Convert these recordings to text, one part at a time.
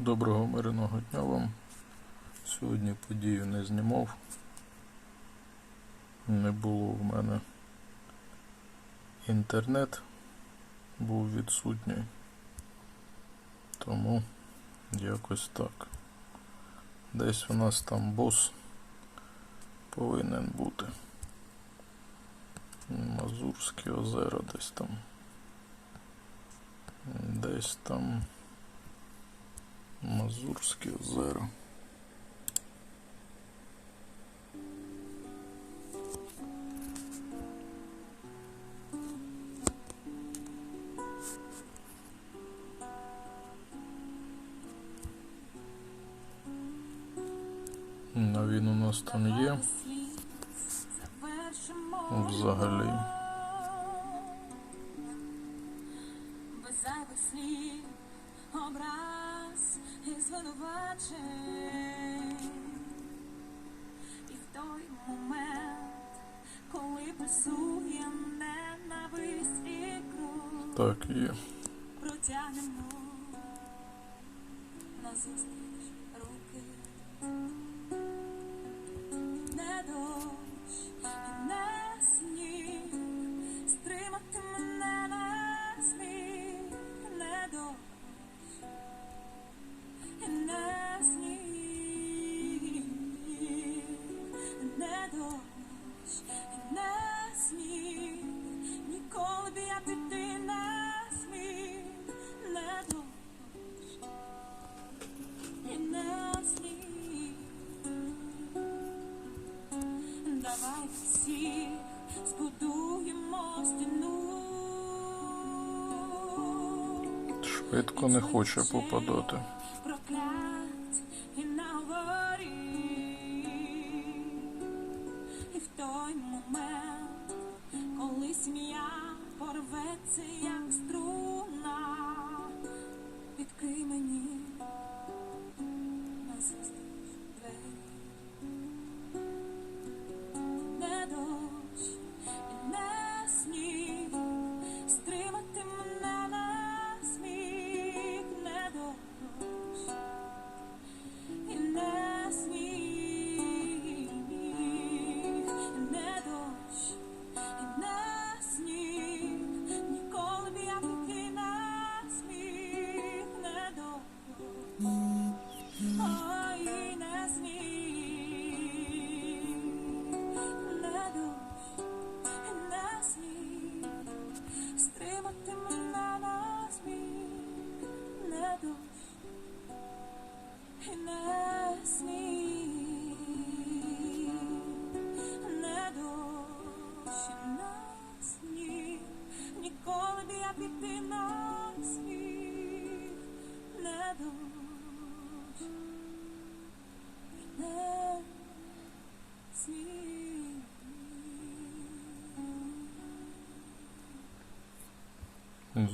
Доброго мирного дня вам. Сьогодні подію не знімав. Не було в мене інтернет, був відсутній. Тому якось так. Десь у нас там бос повинен бути. Мазурські озера десь там. Десь там. Мазурські озера. А він у нас там є взагалі. Звинувачень. І в той момент, коли писує ненависть і кров, Так, є. протягнемо назустріч Швидко не хоче попадати. І в той момент, коли сім'я порветься, як струна, відкрий мені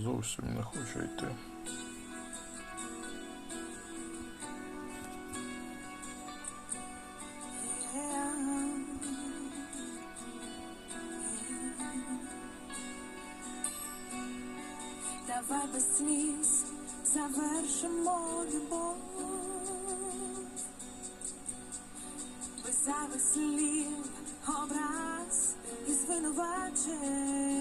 Зовсім не хоче йти. Давай без сліз завершимо любов. Без зайвих образ і звинувачень.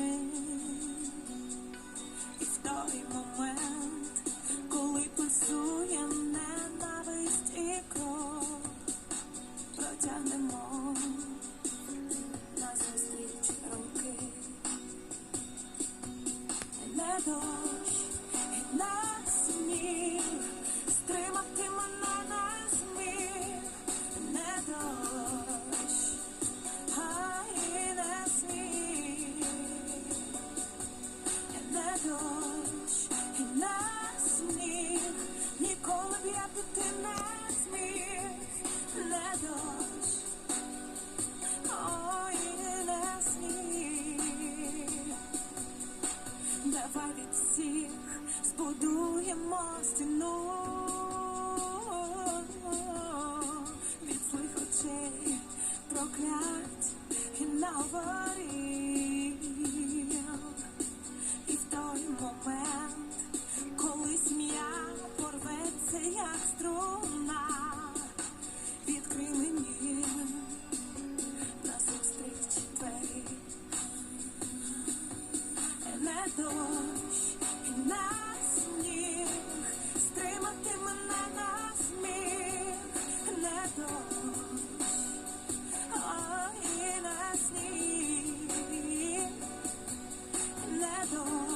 момент, коли сім'я порветься, як струна, відкрили мені назустріч е, не дощ на сніг, стримати мене на сміх, не дощ, і на сніг, не дощ.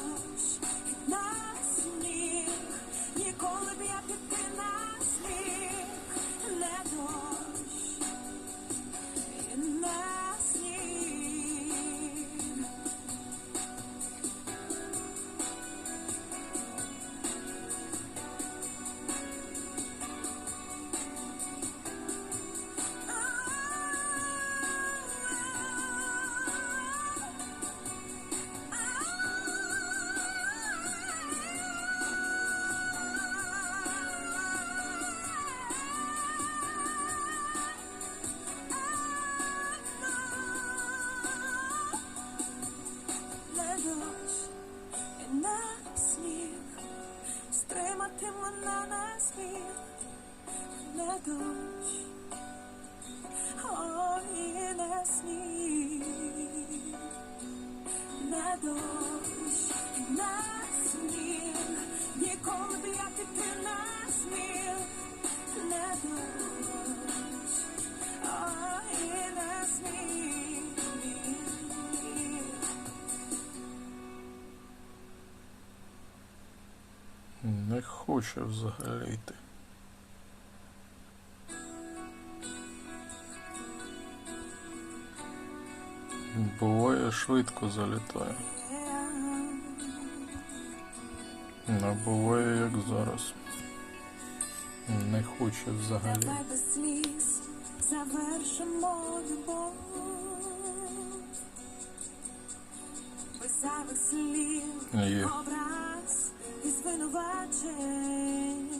Сніг, не дощ, не сніг, ніколи б не смів, не дощ, ой, не сміх. Не хоче взагалі йти. Буває швидко залітає. А буває як зараз. Не хоче взагалі. Давай без сліз завершимо любов. Без зайвих слів, образ і звинувачень.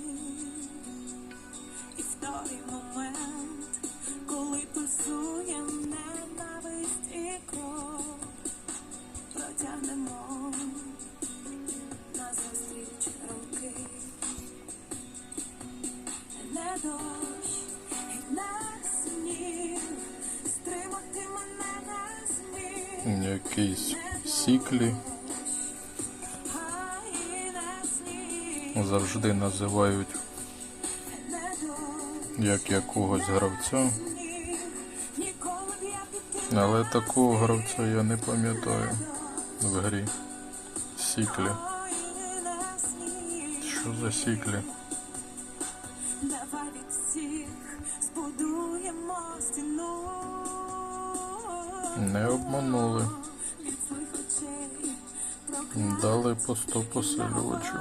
Протягнемо назустріч руки. Не дощ, і не сніг, стримати мене не зміг. Якийсь сіклі завжди називають як якогось гравця. Але такого гравця я не пам'ятаю в грі. Сіклі. Що за сіклі? Давай від всіх збудуємо стіну. Не обманули. Дали по 100 посилювачів.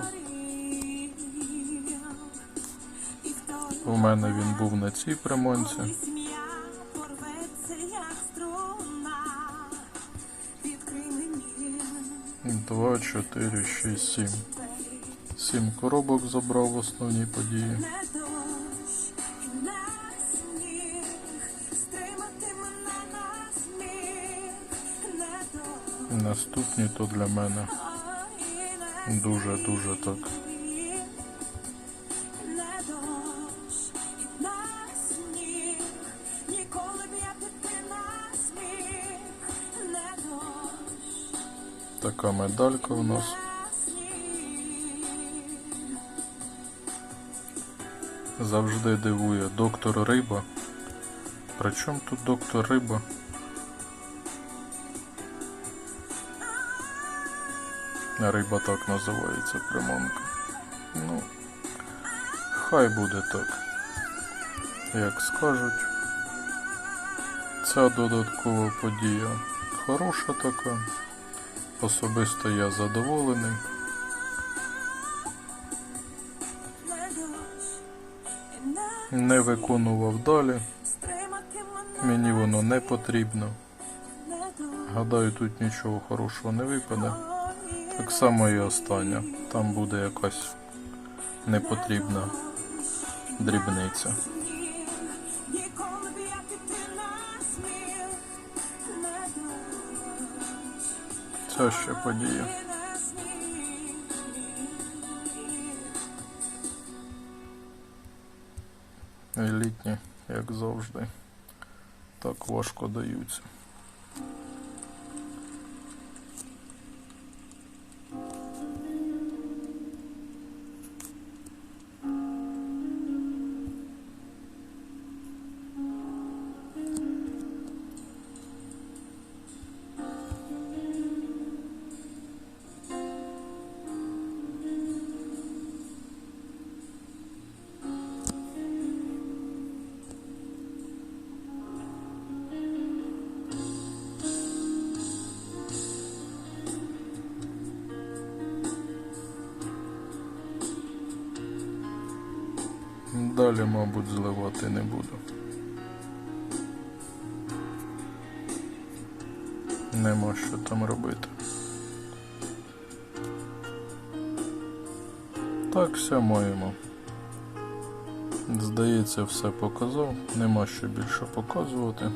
У мене він був на цій приманці. 2, 4, 6, 7. двері. Сім коробок забрав в основній події. Наступні то для мене дуже-дуже так. Така медалька у нас. Завжди дивує доктор Риба. Причому тут доктор Риба? Риба так називається приманка. Ну, хай буде так. Як скажуть. Ця додаткова подія хороша така. Особисто я задоволений. Не виконував далі. Мені воно не потрібно. Гадаю, тут нічого хорошого не випаде. Так само і остання. Там буде якась непотрібна дрібниця. Це ще подія. Елітні, як завжди. Так важко даються. Далі, мабуть, зливати не буду. Нема що там робити. Так, все моємо. Здається, все показав. Нема що більше показувати.